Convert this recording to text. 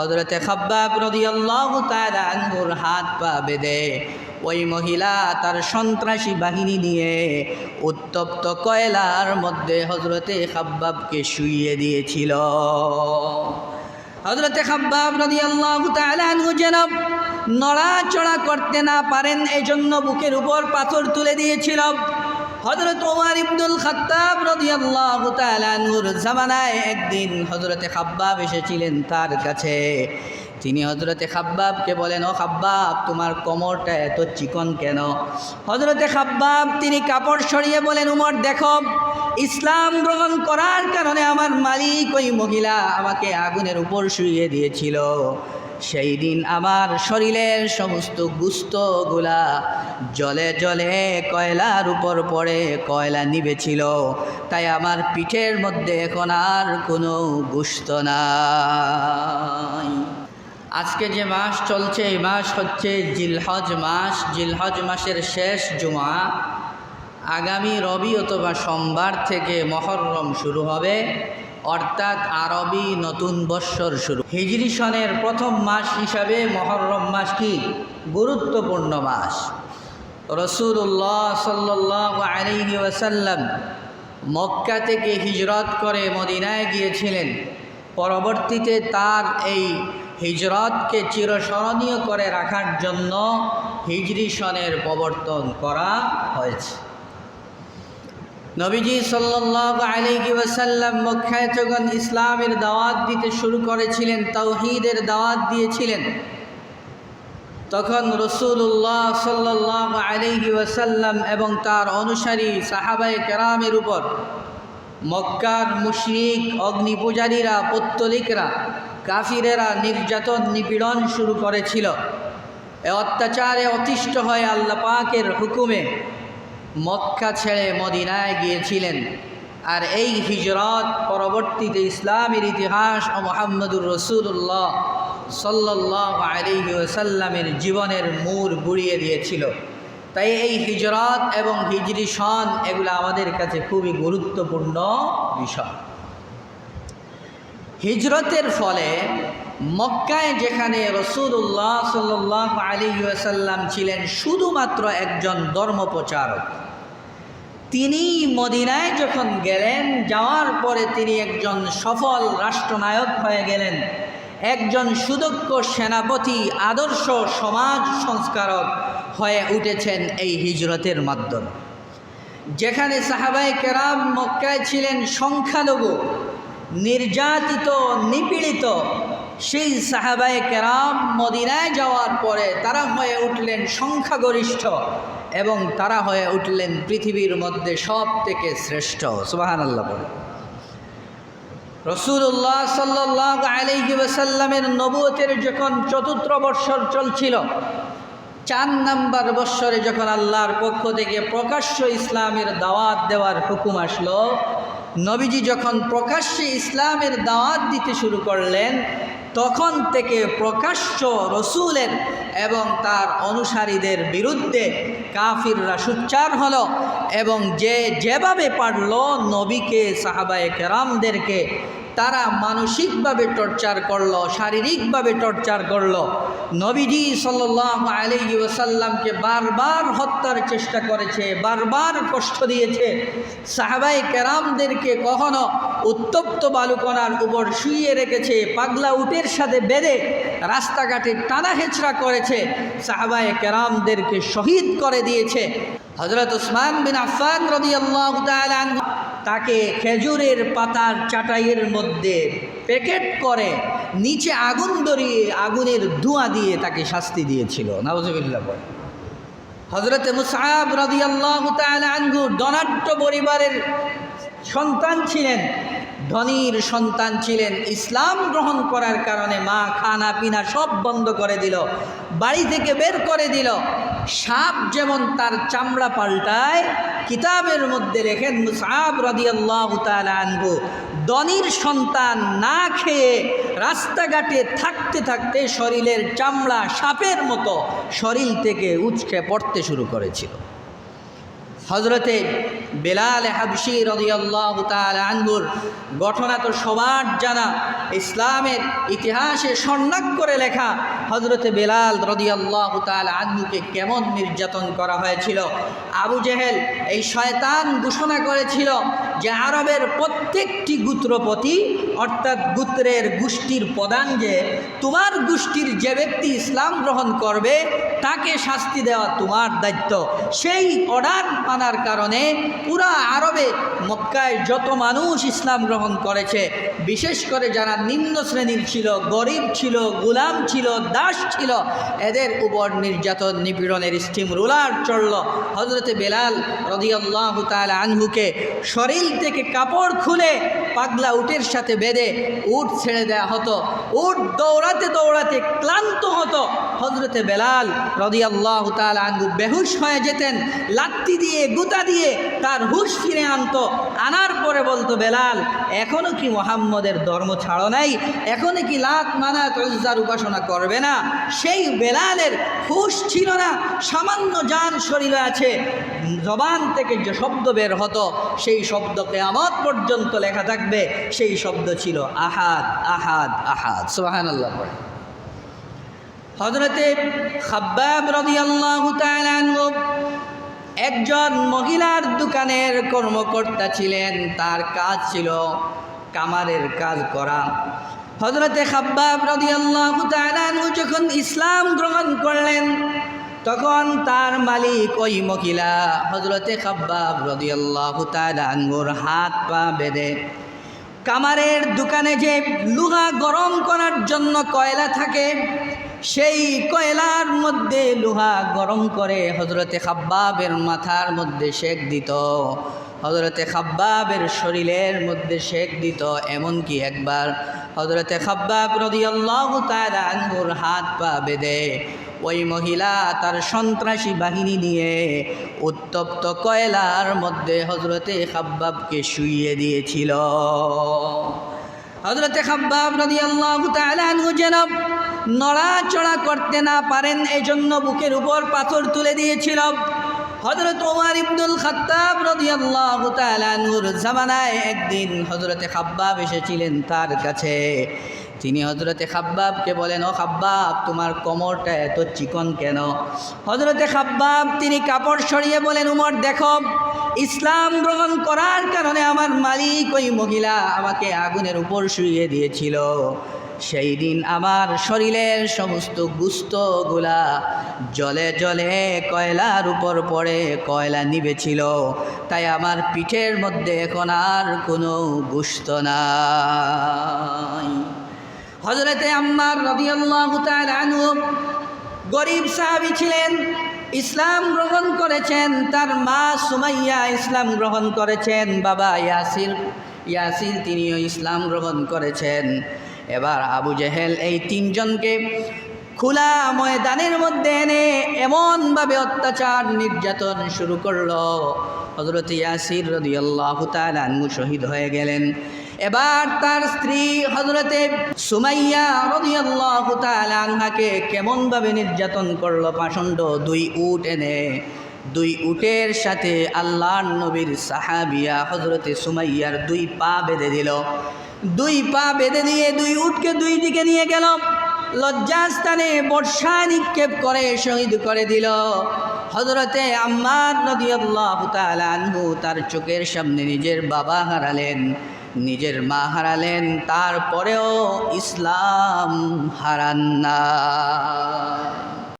হজরতে খাব্বাব রদিয়াল্লাহু তাআলা আনহুর হাত পা বেঁধে ওই মহিলা তার সন্ত্রাসী বাহিনী নিয়ে উত্তপ্ত কয়লার মধ্যে হজরতে খাব্বাবকে শুইয়ে দিয়েছিল। হজরতে খাব্বাব রদিয়াল্লাহু তাআলা আনহু যেন নড়াচড়া করতে না পারেন এজন্য বুকের উপর পাথর তুলে দিয়েছিল। হজরত ওমর ইবনুল খাত্তাব রাদিয়াল্লাহু তাআলা আনহুর জামানায় একদিন হজরতে খাব্বাব এসেছিলেন তার কাছে। তিনি হজরতে খাব্বাবকে বলেন, ও খাব্বাব, তোমার কোমরটা এত চিকন কেন? হজরতে খাব্বাব তিনি কাপড় সরিয়ে বলেন উমর দেখো, ইসলাম গ্রহণ করার কারণে আমার মালিক ওই মহিলা আমাকে আগুনের উপর শুইয়ে দিয়েছিল। সেই দিন আমার শরীরের সমস্ত গুস্তগুলা জলে জলে কয়লার উপর পড়ে কয়লা নিবেছিল তাই আমার পিঠের মধ্যে এখন আর কোনো গুস্ত নাই। আজকে যে মাস চলছে, এই মাস হচ্ছে জিলহজ মাস। জিলহজ মাসের শেষ জুমা। আগামী রবি অথবা সোমবার থেকে মহরম শুরু হবে। অর্থাৎ আরবি নতুন বৎসর শুরু। হিজরি সনের প্রথম মাস হিসাবে মহরম মাস কি? গুরুত্বপূর্ণ মাস। রসুল্লাহ সাল্লাহ আলহি ওয়াসাল্লাম মক্কা থেকে হিজরত করে মদিনায় গিয়েছিলেন। পরবর্তীতে তার এই হিজরতকে চিরস্মরণীয় করে রাখার জন্য হিজরি সনের প্রবর্তন করা হয়েছে। নবীজি সাল্লাহ আলিকি ওয়াসাল্লাম যখন ইসলামের দাওয়াত দিতে শুরু করেছিলেন, তাওহিদের দাওয়াত দিয়েছিলেন, তখন রসুল্লাহ সাল্লাহ আলিহি ওয়াসাল্লাম এবং তার অনুসারী সাহাবায় কেরামের উপর মক্কার মুশরিক, অগ্নিপূজারীরা, পত্তলিকরা, কাফিরেরা নির্যাতন, নিপীড়ন শুরু করেছিল। এ অত্যাচারে অতিষ্ঠ হয় আল্লাহ পাকের হুকুমে। মক্কা ছেড়ে মদিনায় গিয়েছিলেন। আর এই হিজরত পরবর্তীতে ইসলামের ইতিহাস ও মোহাম্মদুর রসুল্লাহ সাল্লাহ আলিহি ওসাল্লামের জীবনের মূর বুড়িয়ে দিয়েছিল। তাই এই হিজরত এবং হিজরি সন এগুলো আমাদের কাছে খুবই গুরুত্বপূর্ণ বিষয়। হিজরতের ফলে মক্কায় যেখানে রসুল্লাহ সাল্লাহ আলী আসাল্লাম ছিলেন, শুধুমাত্র একজন ধর্মপ্রচারক। তিনি মদিনায় যখন গেলেন, যাওয়ার পরে তিনি একজন সফল রাষ্ট্রনায়ক হয়ে গেলেন। একজন সুদক্ষ সেনাপতি, আদর্শ সমাজ সংস্কারক হয়ে উঠেছেন এই হিজরতের মাধ্যমে। যেখানে সাহাবাই কেরাম মক্কায় ছিলেন সংখ্যালঘু, নির্যাতিত, নিপীড়িত, সেই সাহাবায় কেরাম মদিনায় যাওয়ার পরে তারা হয়ে উঠলেন সংখ্যাগরিষ্ঠ। এবং তারা হয়ে উঠলেন পৃথিবীর মধ্যে সব থেকে শ্রেষ্ঠ। সুবাহান আল্লাহ বলে রসুল্লাহ সাল্লাহ আলহি ওসাল্লামের নবুয়তের যখন চতুর্থ বৎসর চলছিল, চার নম্বর বৎসরে যখন আল্লাহর পক্ষ থেকে প্রকাশ্য ইসলামের দাওয়াত দেওয়ার হুকুম আসলো নবীজি যখন প্রকাশ্যে ইসলামের দাওয়াত দিতে শুরু করলেন, তখন থেকে প্রকাশ্য রসুলের এবং তার অনুসারীদের বিরুদ্ধে কাফিররা সুচ্চার হল এবং যে যেভাবে পারল নবীকে সাহাবায়ে কেরামদেরকে তারা মানসিকভাবে টর্চার করল, শারীরিকভাবে টর্চার করল। নবীজি সাল্লাহ আলী ওসাল্লামকে বারবার হত্যার চেষ্টা করেছে, বারবার কষ্ট দিয়েছে। সাহাবাই কেরামদেরকে কখনো উত্তপ্ত বালুকনার উপর শুইয়ে রেখেছে, পাগলা উটের সাথে বেঁধে রাস্তাঘাটে টানা হেঁচড়া করেছে। সাহাবাই কেরামদেরকে শহীদ করে দিয়েছে। হজরত উসমান বিন আফান রদি আল্লাহ তাকে খেজুরের পাতার চাটাইয়ের মধ্যে প্যাকেট করে, নিচে আগুন ধরিয়ে আগুনের ধোঁয়া দিয়ে তাকে শাস্তি দিয়েছিল। নওয়াজবিল্লা বলে হজরতে মুসাহাব রদিয়াল্লাহ আনহু ডনাট্য পরিবারের সন্তান ছিলেন। ধনীর সন্তান ছিলেন। ইসলাম গ্রহণ করার কারণে মা খানা পিনা সব বন্ধ করে দিল, বাড়ি থেকে বের করে দিল। সাপ যেমন তার চামড়া পাল্টায়, কিতাবের মধ্যে রেখেন মুসাব রদিয়াল্লাহ আনহু দনির সন্তান না খেয়ে রাস্তাঘাটে থাকতে থাকতে শরীরের চামড়া সাপের মতো শরীর থেকে উচকে পড়তে শুরু করেছিল। হজরতে বেলাল হাবশি রদিয়াল্লাহ আনহুর ঘটনা তো সবার জানা। ইসলামের ইতিহাসে স্বর্ণাক্ষরে লেখা হজরতে বেলাল রদিয়াল্লাহ তাল আনহুকে কেমন নির্যাতন করা হয়েছিল? আবু জেহেল এই শয়তান ঘোষণা করেছিল যে আরবের প্রত্যেকটি গুত্রপতি, অর্থাৎ গুত্রের গোষ্ঠীর প্রধান যে, তোমার গোষ্ঠীর যে ব্যক্তি ইসলাম গ্রহণ করবে, তাকে শাস্তি দেওয়া তোমার দায়িত্ব। সেই অর্ডার মানার কারণে পুরা আরবে মক্কায় যত মানুষ ইসলাম গ্রহণ করেছে, বিশেষ করে যারা নিম্ন শ্রেণির ছিল, গরিব ছিল, গোলাম ছিল, দাস ছিল, এদের উপর নির্যাতন, নিপীড়নের স্টিম রোলার চলল হজরতে বেলাল রদিয়াল্লাহ তাল আনহুকে শরীর থেকে কাপড় খুলে পাগলা উটের সাথে বেঁধে উট ছেড়ে দেওয়া হতো। উট দৌড়াতে দৌড়াতে ক্লান্ত হতো। হজরতে বেলাল রদিয়াল্লাহ তাল আনহু বেহুশ হয়ে যেতেন, লাত্তি দিয়ে, গুতা দিয়ে তার হুশ ফিরে আনতো। আনার পরে বলতো, বেলাল এখনও কি মোহাম্মদের ধর্ম ছাড়ো নাই? এখনও কি লাত মানা তজ্জার উপাসনা করবে না? সেই বেলালের হুশ ছিল না। সামান্য যান শরীরে আছে। জবান থেকে যে শব্দ বের হতো, সেই শব্দ কেয়ামত পর্যন্ত লেখা থাকবে, সেই শব্দ ছিল আহাদ আহাদ আহাদ। সোহান আল্লাহ হজরতে খাব্বাব তাআলা আনহু একজন মহিলার দোকানের কর্মকর্তা ছিলেন, তার কাজ ছিল কামারের কাজ করা। হজরতে খাব্বাব তাআলা আনহু যখন ইসলাম গ্রহণ করলেন তখন তার মালিক ওই মহিলা হজরতে খাব্বাব রদিয়াল্লাহু আনহুর হাত পা বেঁধে কামারের দোকানে যে লোহা গরম করার জন্য কয়লা থাকে, সেই কয়লার মধ্যে লোহা গরম করে হজরতে খাব্বাবের মাথার মধ্যে শেক দিত। হজরতে খাব্বাবের শরীরের মধ্যে শেক দিত, এমনকি একবার হজরতে খাব্বাব রদিয়াল্লাহু তাআলা আনহুর হাত পা বেঁধে ওই মহিলা তার সন্ত্রাসী বাহিনী নিয়ে উত্তপ্ত কয়লার মধ্যে হজরতে খাব্বাবকে শুইয়ে দিয়েছিল। হজরতে খাব্বাব তাআলা আনহু যেন নড়াচড়া করতে না পারেন এই জন্য বুকের উপর পাথর তুলে দিয়েছিল। হজরত ওমর ইবনুল খাত্তাব রদিয়াল্লাহু তাআলা নূর জামানায় একদিন হজরতে খাব্বাব এসেছিলেন তার কাছে। তিনি হজরতে খাব্বাবকে বলেন, ও খাব্বাব, তোমার কোমরটা এত চিকন কেন? হজরতে খাব্বাব তিনি কাপড় সরিয়ে বলেন, উমর, দেখো, ইসলাম গ্রহণ করার কারণে আমার মালিক ওই মহিলা আমাকে আগুনের উপর শুইয়ে দিয়েছিল। সেই দিন আমার শরীরের সমস্ত গুস্তগুলা জলে জলে কয়লার উপর পড়ে, কয়লা নিবেছিল তাই আমার পিঠের মধ্যে এখন আর কোনো গুস্ত নাই। হজরতে আম্মার আনহু গরিব সাহাবী ছিলেন, ইসলাম গ্রহণ করেছেন, তার মা সুমাইয়া ইসলাম গ্রহণ করেছেন, বাবা ইয়াসির ইয়াসির তিনিও ইসলাম গ্রহণ করেছেন। এবার আবু জেহেল এই তিনজনকে খোলা ময়দানের মধ্যে এনে এমনভাবে অত্যাচার নির্যাতন শুরু করল। হজরত ইয়াসির রদিয়াল্লাহু আনহু শহীদ হয়ে গেলেন। এবার তার স্ত্রী হজরতে সুমাইয়া রদিয়াল্লাহু তাআলা আনহাকে কেমনভাবে নির্যাতন করল পাষণ্ড দুই উট এনে। দুই উটের সাথে আল্লাহর নবীর সাহাবিয়া হজরতে সুমাইয়ার দুই পা বেঁধে দিল। দুই পা বেঁধে দিয়ে দুই উটকে দুই দিকে নিয়ে গেল। লজ্জাস্থানে বর্ষা নিক্ষেপ করে, শহীদ করে দিল। হজরতে আম্মার নদীল্লাহ আনহু তার চোখের সামনে নিজের বাবা হারালেন। নিজের মা হারালেন তারপরেও ইসলাম হারান না।